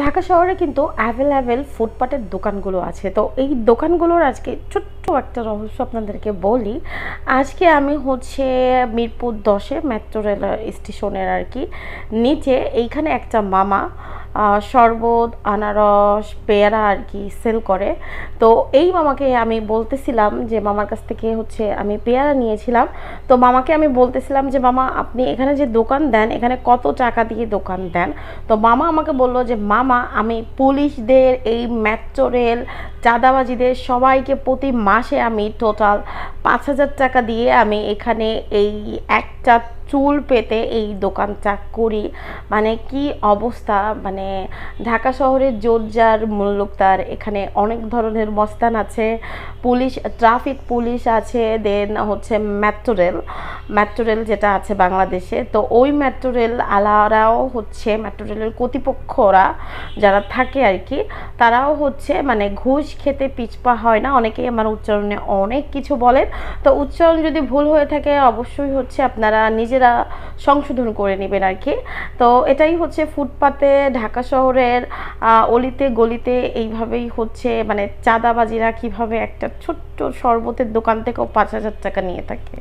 ঢাকা শহরে কিন্তু অ্যাভেলেবেল ফুটপাতের দোকানগুলো আছে। তো এই দোকানগুলোর আজকে ছোট্ট একটা রহস্য আপনাদেরকে বলি। আজকে আমি হচ্ছে মিরপুর দশে মেট্রো রেল স্টেশনের আর কি। নিচে এইখানে একটা মামা শরবত, আনারস, পেয়ারা আর কি সেল করে। তো এই মামাকে আমি বলতেছিলাম যে, মামার কাছ থেকে হচ্ছে আমি পেয়ারা নিয়েছিলাম। তো মামাকে আমি বলতেছিলাম যে, মামা আপনি এখানে যে দোকান দেন, এখানে কত টাকা দিয়ে দোকান দেন? তো মামা আমাকে বলল যে, মামা আমি পুলিশদের এই মেট্রো রেল চাঁদাবাজিদের সবাইকে প্রতি মাসে আমি টোটাল পাঁচ হাজার টাকা দিয়ে আমি এখানে এই একটা চুল পেতে এই দোকানটা করি। মানে কি অবস্থা? মানে ঢাকা শহরের জোরজার মুল্লুকতার এখানে অনেক ধরনের মস্তান আছে, পুলিশ ট্রাফিক পুলিশ আছে দেন হচ্ছে মেট্রো রেল মেট্রো রেল যেটা আছে বাংলাদেশে, তো ওই মেট্রো রেল আলারাও হচ্ছে মেট্রো রেলের কর্তৃপক্ষরা যারা থাকে আর কি, তারাও হচ্ছে মানে ঘুষ খেতে পিছপা হয় না। অনেকেই আমার উচ্চারণে অনেক কিছু বলেন। তো উচ্চারণ যদি ভুল হয়ে থাকে, অবশ্যই হচ্ছে আপনারা নিজেরা সংশোধন করে নেবেন আর কি। তো এটাই হচ্ছে ফুটপাতে, ঢাকা শহরের অলিতে, গলিতে এইভাবেই হচ্ছে মানে চাঁদাবাজিরা কীভাবে একটা ছোট্ট শরবতের দোকান থেকেও পাঁচ হাজার টাকা নিয়ে থাকে।